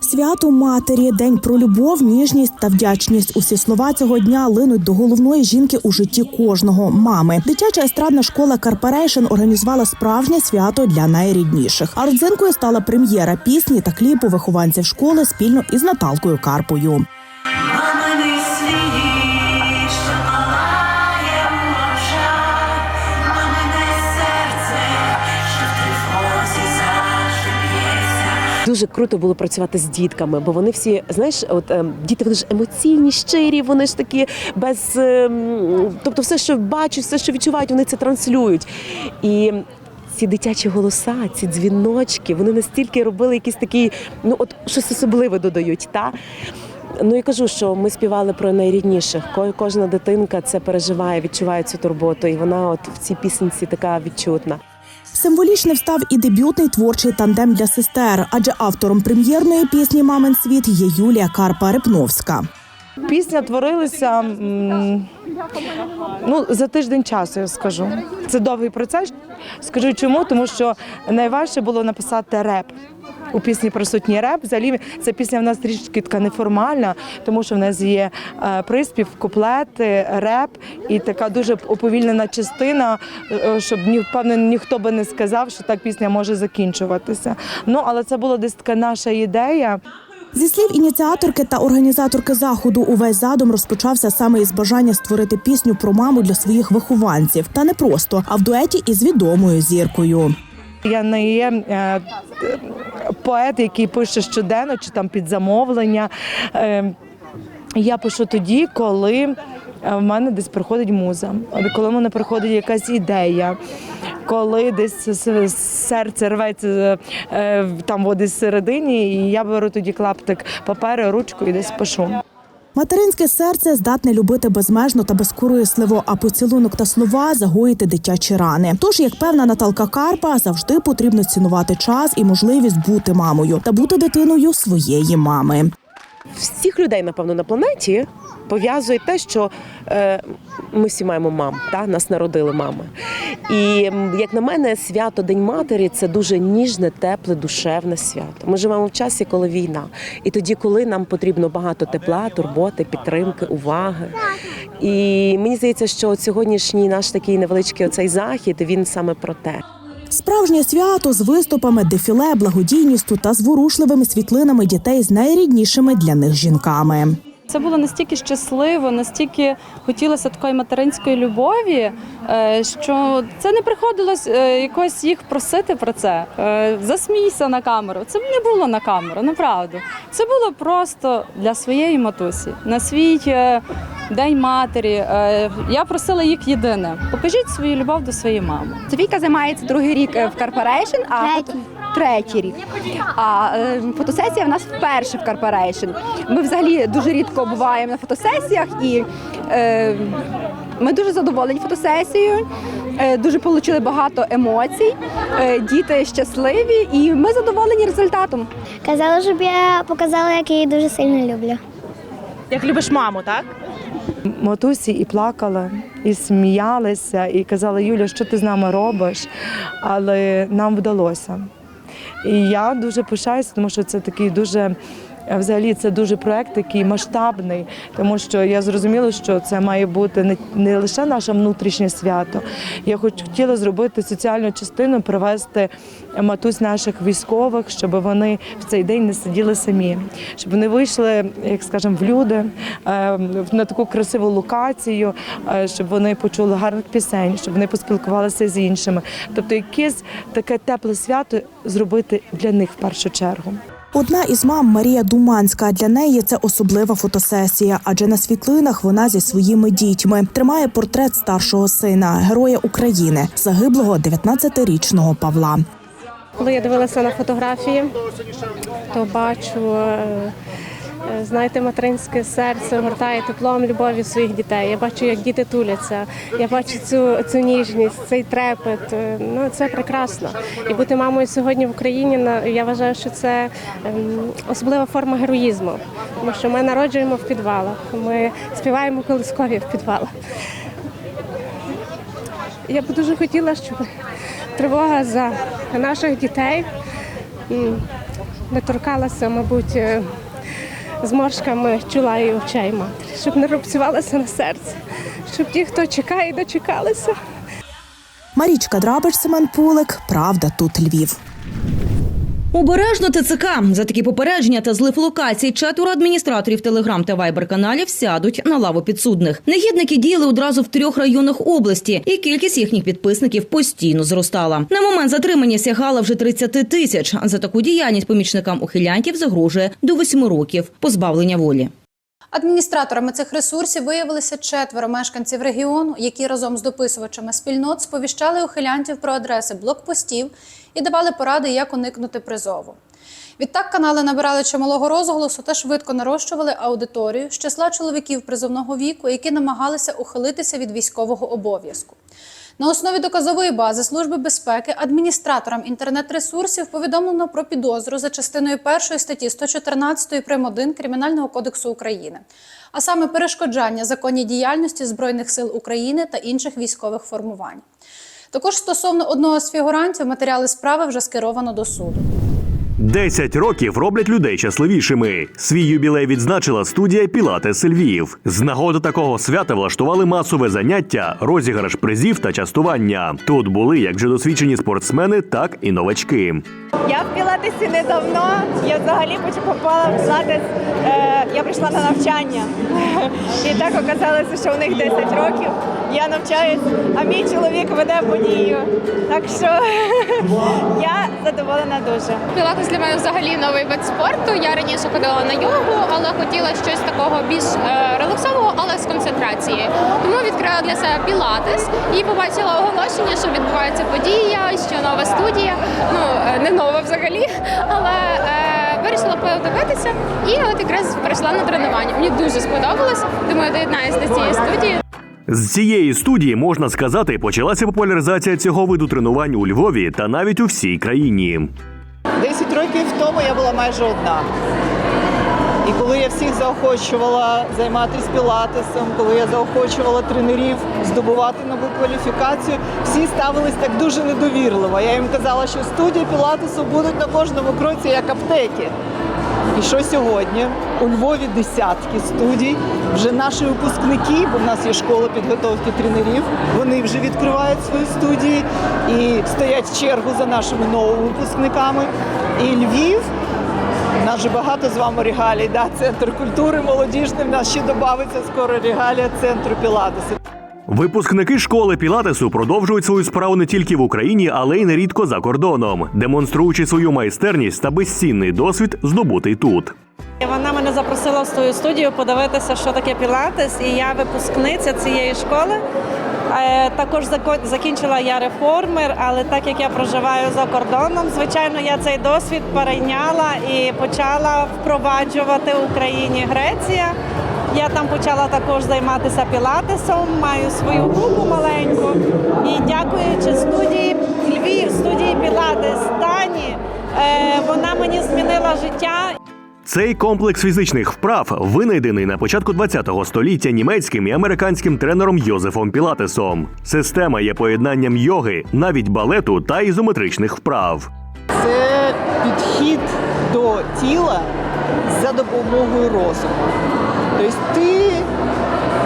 Свято матері, день про любов, ніжність та вдячність. Усі слова цього дня линуть до головної жінки у житті кожного мами. Дитяча естрадна школа Карпарейшн організувала справжнє свято для найрідніших. А родзинкою стала прем'єра пісні та кліпу вихованців школи спільно із Наталкою Карпою. Дуже круто було працювати з дітками, бо вони всі, знаєш, от ем, діти вони ж емоційні, щирі, вони ж такі без. ем, тобто, все, що бачать, все, що відчувають, вони це транслюють. І ці дитячі голоса, ці дзвіночки, вони настільки робили якийсь такий, ну от щось особливе додають. Та? Ну і кажу, що ми співали про найрідніших. Ко- Кожна дитинка це переживає, відчуває цю турботу, і вона от в цій пісенці така відчутна. Символічно встав і дебютний творчий тандем для сестер, адже автором прем'єрної пісні Мамин світ є Юлія Карпа Репновська. Пісня творилася ну, за тиждень часу, я скажу. Це довгий процес. Скажу чому, тому що найважче було написати реп. У пісні присутній реп. Взагалі ця пісня в нас трішки така неформальна, тому що в нас є е, приспів, куплети, реп і така дуже уповільнена частина, е, щоб ні, певно ніхто би не сказав, що так пісня може закінчуватися. Ну але це була десь така наша ідея. Зі слів ініціаторки та організаторки заходу, увесь задум розпочався саме із бажання створити пісню про маму для своїх вихованців. Та не просто, а в дуеті із відомою зіркою. Я не є е, поет, який пише щоденно чи там під замовлення. Е, я пишу тоді, коли е, в мене десь приходить муза, коли в мене приходить якась ідея. Коли десь серце рветься там о, десь всередині, і я беру тоді клаптик паперу, ручку і десь пишу. Материнське серце здатне любити безмежно та безкорисливо, а поцілунок та слова загоїти дитячі рани. Тож, як певна Наталка Карпа, завжди потрібно цінувати час і можливість бути мамою та бути дитиною своєї мами. Всіх людей, напевно, на планеті пов'язує те, що е, ми всі маємо мам, та нас народили мами. І як на мене, свято День матері це дуже ніжне, тепле, душевне свято. Ми живемо в часі, коли війна, і тоді, коли нам потрібно багато тепла, турботи, підтримки, уваги. І мені здається, що сьогоднішній наш такий невеличкий оцей захід він саме про те. Справжнє свято з виступами, дефіле, благодійністю та зворушливими світлинами дітей з найріднішими для них жінками. Це було настільки щасливо, настільки хотілося такої материнської любові, е, що це не приходилось е, якось їх просити про це. Е, Засмійся на камеру. Це не було на камеру, направду. Це було просто для своєї матусі, на свій день матері. Е, Я просила їх єдине: покажіть свою любов до своєї мами. Софійка займається другий рік е, в Карпарейшн, а третій рік. А е, фотосесія в нас вперше в Карпарейшн. Ми взагалі дуже рідко буваємо на фотосесіях і е, ми дуже задоволені фотосесією. е, Дуже отримали багато емоцій, е, діти щасливі, і ми задоволені результатом. Казала, щоб я показала, як я її дуже сильно люблю. Як любиш маму, так? Матусі і плакала, і сміялися, і казала, Юля, що ти з нами робиш? Але нам вдалося. І я дуже пишаюся, тому що це такий дуже. Взагалі це дуже проект такий масштабний, тому що я зрозуміла, що це має бути не, лише наше внутрішнє свято. Я хоч хотіла зробити соціальну частину, привезти матусь наших військових, щоб вони в цей день не сиділи самі, щоб вони вийшли, як скажемо, в люди е, на таку красиву локацію, е, щоб вони почули гарних пісень, щоб вони поспілкувалися з іншими. Тобто, якесь таке тепле свято зробити для них в першу чергу. Одна із мам Марія Думанська. Для неї це особлива фотосесія, адже на світлинах вона зі своїми дітьми тримає портрет старшого сина, героя України, загиблого 19-річного Павла. Коли я дивилася на фотографії, то бачу, е, знаєте, материнське серце гортає теплом любові своїх дітей. Я бачу, як діти туляться. Я бачу цю, цю ніжність, цей трепет. Е, Ну це прекрасно. І бути мамою сьогодні в Україні я вважаю, що це ем, особлива форма героїзму, тому що ми народжуємо в підвалах, ми співаємо колискові в підвалах. Я б дуже хотіла, щоб тривога за наших дітей не торкалася, мабуть, е, зморшками чола і очей матері, щоб не рубцювалося на серце, щоб ті, хто чекає, дочекалися. Марічка Драбич, Семен Пулик. Правда, тут Львів. Обережно ТЦК за такі попередження та злив локацій четверо адміністраторів телеграм та вайбер каналів сядуть на лаву підсудних. Негідники діяли одразу в трьох районах області, і кількість їхніх підписників постійно зростала. На момент затримання сягала вже 30 тисяч. За таку діяльність помічникам ухилянтів загрожує до восьми років позбавлення волі. Адміністраторами цих ресурсів виявилися четверо мешканців регіону, які разом з дописувачами спільнот сповіщали ухилянтів про адреси блокпостів і давали поради, як уникнути призову. Відтак канали набирали чималого розголосу та швидко нарощували аудиторію з числа чоловіків призовного віку, які намагалися ухилитися від військового обов'язку. На основі доказової бази Служби безпеки адміністраторам інтернет-ресурсів повідомлено про підозру за частиною 1 статті 114 прим. 1 Кримінального кодексу України, а саме перешкоджання законній діяльності Збройних сил України та інших військових формувань. Також стосовно одного з фігурантів матеріали справи вже скеровано до суду. 10 років роблять людей щасливішими. Свій юбілей відзначила студія Пілатес Львів. З нагоди такого свята влаштували масове заняття, розіграш призів та частування. Тут були як вже досвідчені спортсмени, так і новачки. Я в Пілатесі недавно. Я взагалі попала в Пілатес. Е, я прийшла на навчання. І так оказалося, що у них 10 років. Я навчаюсь, а мій чоловік веде подію. Так що я задоволена дуже. Пілатес для мене взагалі новий вид спорту. Я раніше ходила на йогу, але хотіла щось такого більш е, релаксового, але з концентрацією. Тому відкрила для себе пілатес і побачила оголошення, що відбувається подія, що нова студія. Ну е, не нова взагалі, але е, вирішила подивитися. І от якраз прийшла на тренування. Мені дуже сподобалось. Думаю, доєднаюся до цієї студії. З цієї студії можна сказати, почалася популяризація цього виду тренувань у Львові та навіть у всій країні. 10 років тому я була майже одна. І коли я всіх заохочувала займатися пілатесом, коли я заохочувала тренерів здобувати нову кваліфікацію, всі ставились так дуже недовірливо. Я їм казала, що студії пілатесу будуть на кожному кроці як аптеки. І що сьогодні? У Львові десятки студій. Вже наші випускники, бо в нас є школа підготовки тренерів, вони вже відкривають свої студії і стоять в чергу за нашими новими випускниками. І Львів, у нас же багато з вами регалій, да? центр культури молодіжний, в нас ще додається скоро регалія центру Пілатесу. Випускники школи Пілатесу продовжують свою справу не тільки в Україні, але й нерідко за кордоном, демонструючи свою майстерність та безцінний досвід, здобутий тут. Вона мене запросила в свою студію подивитися, що таке пілатес, і я випускниця цієї школи. Е, Також закінчила я реформер, але так як я проживаю за кордоном, звичайно, я цей досвід перейняла і почала впроваджувати в Україні Греція. Я там почала також займатися пілатесом, маю свою групу маленьку. І дякуючи студії Львів, студії Пілатес Дані, е, вона мені змінила життя. Цей комплекс фізичних вправ винайдений на початку ХХ століття німецьким і американським тренером Йозефом Пілатесом. Система є поєднанням йоги, навіть балету та ізометричних вправ. Це підхід до тіла за допомогою розуму. Тобто ти,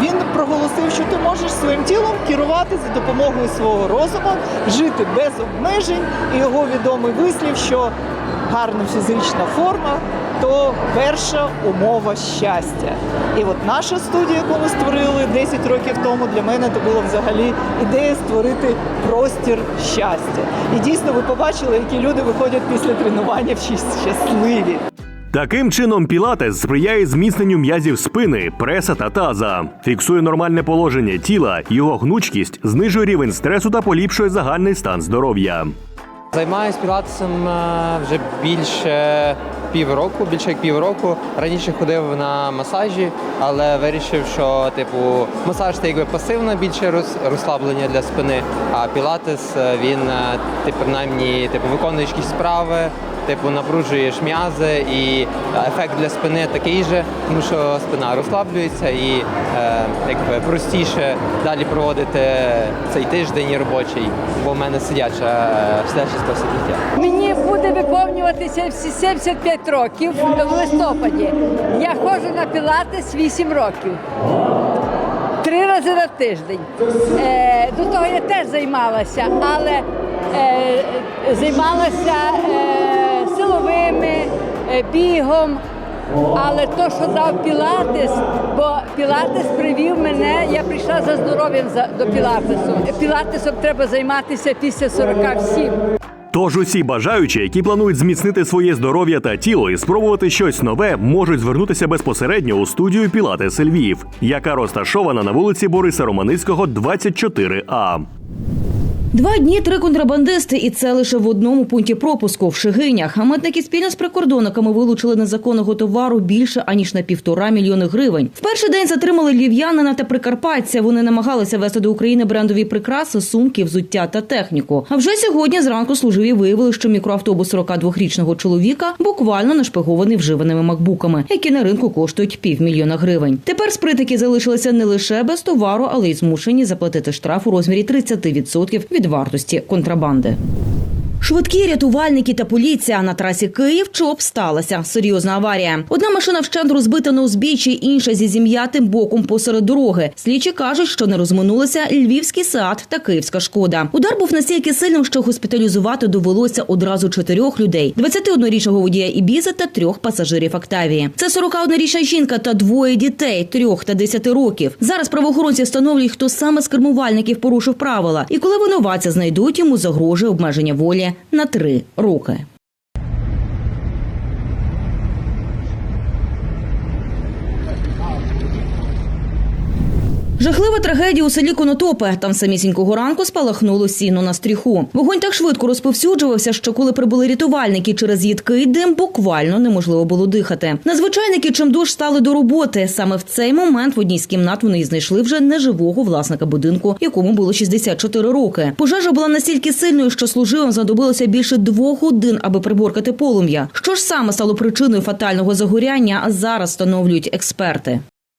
він проголосив, що ти можеш своїм тілом керувати за допомогою свого розуму, жити без обмежень. І його відомий вислів, що гарна фізична форма то перша умова щастя. І от наша студія, яку ми створили 10 років тому, для мене це було взагалі ідея створити простір щастя. І дійсно ви побачили, які люди виходять після тренування всі щасливі. Таким чином, пілатес сприяє зміцненню м'язів спини, преса та таза, фіксує нормальне положення тіла, його гнучкість, знижує рівень стресу та поліпшує загальний стан здоров'я. Займаюсь пілатесом е, вже більше півроку, більше як півроку. Раніше ходив на масажі, але вирішив, що типу масаж це якби пасивне більше роз- розслаблення для спини. А пілатес е, він е, ти принаймні типу виконуєш якісь справи, типу напружуєш м'язи, і ефект для спини такий же, тому що спина розслаблюється і е, якби простіше далі проводити цей тиждень робочий, бо в мене сидяча сидячий спосіб життя. Мені буде виповнюватися всі 75 років в листопаді. Я ходжу на пілатес 8 років. Три рази на тиждень. Е, до того я теж займалася, але е, займалася е, силовими, е, бігом. Але то, що дав Пілатес, бо Пілатес привів мене, я прийшла за здоров'ям за- до Пілатесу. Пілатесом треба займатися після 47. Тож усі бажаючі, які планують зміцнити своє здоров'я та тіло і спробувати щось нове, можуть звернутися безпосередньо у студію Пілатес Львів, яка розташована на вулиці Бориса Романицького, 24А. Два дні три контрабандисти, і це лише в одному пункті пропуску в Шигинях. Митники спільно з прикордонниками вилучили незаконного товару більше аніж на півтора мільйони гривень. В перший день затримали львів'янина та прикарпатця. Вони намагалися вести до України брендові прикраси, сумки, взуття та техніку. А вже сьогодні зранку служиві виявили, що мікроавтобус 42-річного чоловіка буквально нашпигований вживаними макбуками, які на ринку коштують півмільйона гривень. Тепер спритики залишилися не лише без товару, але й змушені заплатити штраф у розмірі 30% від вартості контрабанди. Швидкі рятувальники та поліція на трасі Київ ЧОП сталася серйозна аварія. Одна машина вщент розбита на узбіччі, інша зі зім'ятим боком посеред дороги. Слідчі кажуть, що не розминулися львівський Сеат та київська шкода. Удар був настільки сильним, що госпіталізувати довелося одразу чотирьох людей: 21-річного водія Ібізи та трьох пасажирів Октавії. Це 41-річна жінка та двоє дітей трьох та 10 років. Зараз правоохоронці встановлюють, хто саме з кермувальників порушив правила, і коли винуватця знайдуть, йому загрожує обмеження волі на три роки. Жахлива трагедія у селі Конотопе. Там самісінького ранку спалахнуло сіно на стріху. Вогонь так швидко розповсюджувався, що коли прибули рятувальники через їдкий дим, буквально неможливо було дихати. Надзвичайники чимдуж стали до роботи. Саме в цей момент в одній з кімнат вони знайшли вже неживого власника будинку, якому було 64 роки. Пожежа була настільки сильною, що служивим знадобилося більше двох годин, аби приборкати полум'я. Що ж саме стало причиною фатального загоряння, зараз встановлюють експерти.